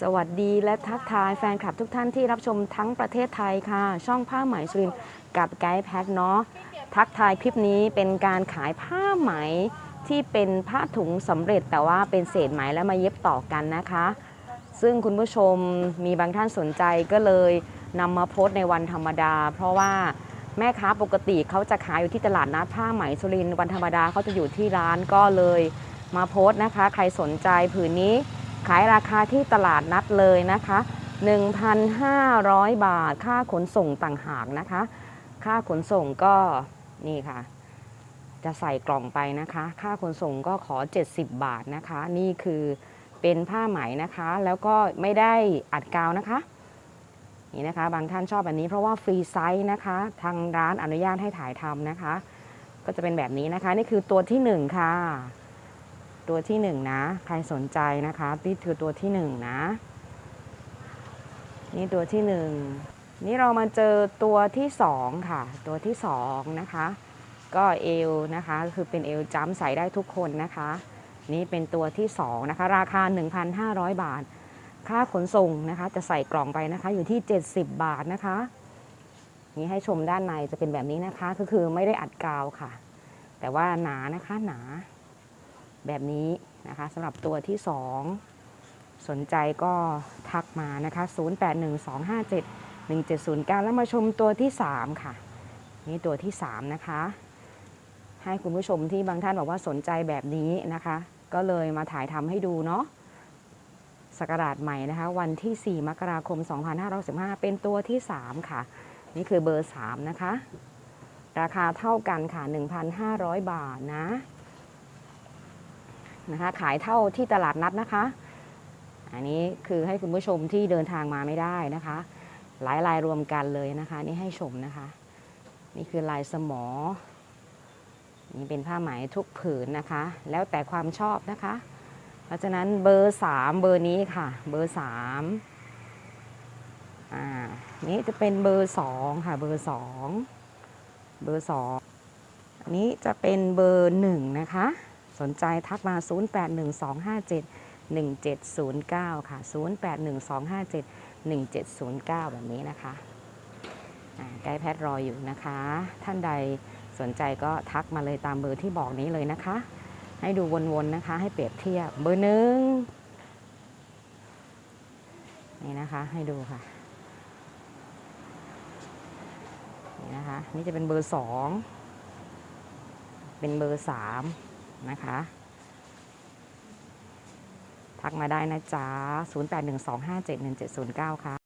สวัสดีและทักทายแฟนคลับทุกท่านที่รับชมทั้งประเทศไทยค่ะ ช่องผ้าไหมสุรินกับไกด์แพ็คเนาะทักทายคลิปนี้เป็นการขายผ้าไหมที่เป็นผ้าถุงสำเร็จแต่ว่าเป็นเศษไหมแล้วมาเย็บต่อกันนะคะ ซึ่งคุณผู้ชมมีบางท่านสนใจก็เลยนำมาโพสต์ในวันธรรมดา เพราะว่าแม่ค้าปกติเขาจะขายอยู่ที่ตลาดนัดผ้าไหมสุรินวันธรรมดาเขาจะอยู่ที่ร้านก็เลยมาโพสต์นะคะ ใครสนใจผืนนี้ ขายราคาที่ตลาดนัดเลยนะคะ 1,500 บาท ค่าขนส่งต่างหากนะคะ ค่าขนส่งก็นี่ค่ะ จะใส่กล่องไปนะคะ ค่าขนส่งก็ขอ 70 บาทนะคะ นี่คือเป็นผ้าไหมนะคะ แล้วก็ไม่ได้อัดกาวนะคะ นี่นะคะ บางท่านชอบแบบนี้เพราะว่าฟรีไซส์นะคะ ทางร้านอนุญาตให้ถ่ายทำนะคะ ก็จะเป็นแบบนี้นะคะ นี่คือตัวที่หนึ่งค่ะ ตัวที่หนึ่งนะ ใครสนใจนะคะ นี่คือตัวที่หนึ่งนะ นี่ตัวที่หนึ่งนี่เรามาเจอตัวที่สองค่ะ ตัวที่สองนะคะ ก็เอวนะคะ คือเป็นเอวจัมใส่ได้ทุกคนนะคะ นี่เป็นตัวที่สองนะคะ ราคา 1,500 บาท ค่าขนส่งนะคะ จะใส่กล่องไปนะคะ อยู่ที่ 70 บาทนะคะนี่ให้ชมด้านในจะเป็นแบบนี้นะคะ ก็คือไม่ได้อัดกาวค่ะ แต่ว่าหนานะคะหนา แบบนี้นะคะสำหรับตัวที่ 2 สนใจก็ทักมานะคะ 0812571709 แล้วมาชมตัวที่ 3 ค่ะ นี่ตัวที่ 3 นะคะ ให้คุณผู้ชมที่บางท่านบอกว่าสนใจแบบนี้นะคะ ก็เลยมาถ่ายทำให้ดูเนาะสกราดใหม่นะคะ วันที่ 4 มกราคม 2515 เป็นตัวที่ 3 ค่ะ นี่คือเบอร์ 3 นะคะ ราคาเท่ากันค่ะ 1,500 บาทนะ นะคะ ขายเท่าที่ตลาดนัดนะคะ อันนี้คือให้คุณผู้ชมที่เดินทางมาไม่ได้นะคะ หลายลายรวมกันเลยนะคะ นี่ให้ชมนะคะ นี่คือลายสมอ นี่เป็นผ้าไหมทุกผืนนะคะ แล้วแต่ความชอบนะคะ เพราะฉะนั้นเบอร์สามเบอร์นี้ค่ะ เบอร์สามอ่า นี่จะเป็นเบอร์สองค่ะ เบอร์สอง เบอร์สองอันนี้จะเป็นเบอร์หนึ่งนะคะ สนใจทักมา 0812571709 ค่ะ 0812571709 แบบนี้นะคะอ่าไกด์แพทรออยู่นะคะ ท่านใดสนใจก็ทักมาเลยตามเบอร์ที่บอกนี้เลยนะคะ ให้ดูวนๆนะคะ ให้เปรียบเทียบเบอร์หนึ่งนี่นะคะให้ดูค่ะนี่นะคะนี่จะเป็นเบอร์สองเป็นเบอร์สาม นะคะ ทักมาได้นะจ๊ะ 0812571709 ค่ะ